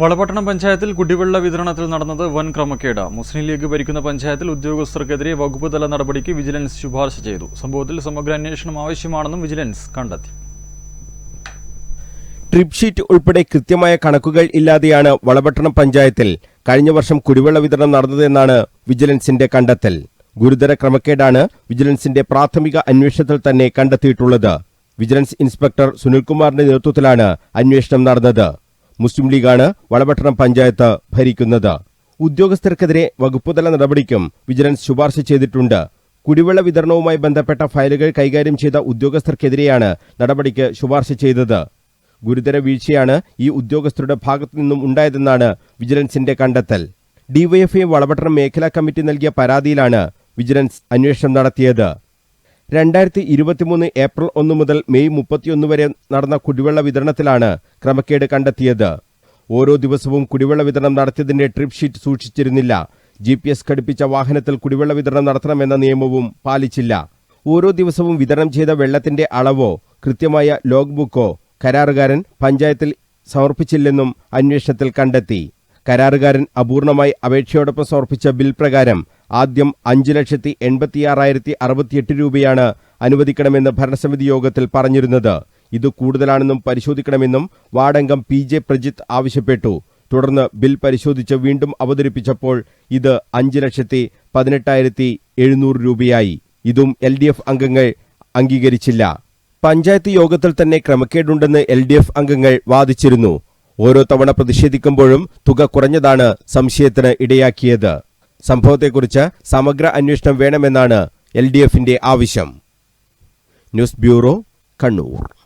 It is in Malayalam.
വളപട്ടണം പഞ്ചായത്തിൽ കുടിവെള്ള വിതരണത്തിൽ നടന്നത് വൻ ക്രമക്കേട്. മുസ്ലിം ലീഗ് ഭരിക്കുന്ന പഞ്ചായത്തിൽ ഉദ്യോഗസ്ഥർക്കെതിരെ വകുപ്പ് തല നടപടിക്ക് വിജിലൻസ് ശുപാർശ ചെയ്തു. സംഭവത്തിൽ സമഗ്ര അന്വേഷണം ആവശ്യമാണെന്നും വിജിലൻസ് കണ്ടെത്തി. ട്രിപ്പ് ഷീറ്റ് ഉൾപ്പെടെ കൃത്യമായ കണക്കുകൾ ഇല്ലാതെയാണ് വളപട്ടണം പഞ്ചായത്തിൽ കഴിഞ്ഞ വർഷം കുടിവെള്ള വിതരണം നടന്നതെന്നാണ് വിജിലൻസിന്റെ കണ്ടെത്തൽ. ഗുരുതര ക്രമക്കേടാണ് വിജിലൻസിന്റെ പ്രാഥമിക അന്വേഷണത്തിൽ തന്നെ കണ്ടെത്തിയിട്ടുള്ളത്. വിജിലൻസ് ഇൻസ്പെക്ടർ സുനിൽകുമാറിന്റെ നേതൃത്വത്തിലാണ് അന്വേഷണം നടന്നത്. മുസ്ലിം ലീഗാണ് വളപട്ടണം പഞ്ചായത്ത് ഭരിക്കുന്നത്. ഉദ്യോഗസ്ഥർക്കെതിരെ വകുപ്പുതല നടപടിക്കും വിജിലൻസ് ശുപാർശ ചെയ്തിട്ടുണ്ട്. കുടിവെള്ള വിതരണവുമായി ബന്ധപ്പെട്ട ഫയലുകൾ കൈകാര്യം ചെയ്ത ഉദ്യോഗസ്ഥർക്കെതിരെയാണ് നടപടിക്ക് ശുപാർശ ചെയ്തത്. ഗുരുതര വീഴ്ചയാണ് ഈ ഉദ്യോഗസ്ഥരുടെ ഭാഗത്തു നിന്നും ഉണ്ടായതെന്നാണ് വിജിലൻസിന്റെ കണ്ടെത്തൽ. ഡിവൈഎഫ്ഐ വളപട്ടണം മേഖലാ കമ്മിറ്റി നൽകിയ പരാതിയിലാണ് വിജിലൻസ് അന്വേഷണം നടത്തിയത്. രണ്ടായിരത്തി ഇരുപത്തിമൂന്ന് ഏപ്രിൽ ഒന്ന് മുതൽ മെയ് മുപ്പത്തിയൊന്ന് വരെ നടന്ന കുടിവെള്ള വിതരണത്തിലാണ് ക്രമക്കേട് കണ്ടെത്തിയത്. ഓരോ ദിവസവും കുടിവെള്ള വിതരണം നടത്തിയതിന്റെ ട്രിപ്പ് ഷീറ്റ് സൂക്ഷിച്ചിരുന്നില്ല. ജി പി എസ് ഘടിപ്പിച്ച വാഹനത്തിൽ കുടിവെള്ള വിതരണം നടത്തണമെന്ന നിയമവും പാലിച്ചില്ല. ഓരോ ദിവസവും വിതരണം ചെയ്ത വെള്ളത്തിന്റെ അളവോ കൃത്യമായ ലോഗ് ബുക്കോ കരാറുകാരൻ പഞ്ചായത്തിൽ സമർപ്പിച്ചില്ലെന്നും അന്വേഷണത്തിൽ കണ്ടെത്തി. കരാറുകാരൻ അപൂർണമായി അപേക്ഷയോടൊപ്പം സമർപ്പിച്ച ബിൽ പ്രകാരം ആദ്യം അഞ്ച് ലക്ഷത്തി എൺപത്തിയാറായിരത്തി അറുപത്തിയെട്ട് രൂപയാണ് അനുവദിക്കണമെന്ന് ഭരണസമിതി യോഗത്തിൽ പറഞ്ഞിരുന്നത്. ഇത് കൂടുതലാണെന്നും പരിശോധിക്കണമെന്നും വാർഡംഗം പി ജെ പ്രജിത്ത് ആവശ്യപ്പെട്ടു. തുടർന്ന് ബിൽ പരിശോധിച്ച് വീണ്ടും അവതരിപ്പിച്ചപ്പോൾ ഇത് അഞ്ച് ലക്ഷത്തി പതിനെട്ടായിരത്തി എഴുന്നൂറ് രൂപയായി. ഇതും എൽ ഡി എഫ് അംഗങ്ങൾ അംഗീകരിച്ചില്ല. പഞ്ചായത്ത് യോഗത്തിൽ തന്നെ ക്രമക്കേടുണ്ടെന്ന് എൽ ഡി എഫ് അംഗങ്ങൾ വാദിച്ചിരുന്നു. ഓരോ തവണ പ്രതിഷേധിക്കുമ്പോഴും തുക കുറഞ്ഞതാണ് സംശയത്തിന് ഇടയാക്കിയത്. സംഭവത്തെക്കുറിച്ച് സമഗ്ര അന്വേഷണം വേണമെന്നാണ് എൽ ആവശ്യം. News bureau Kannur.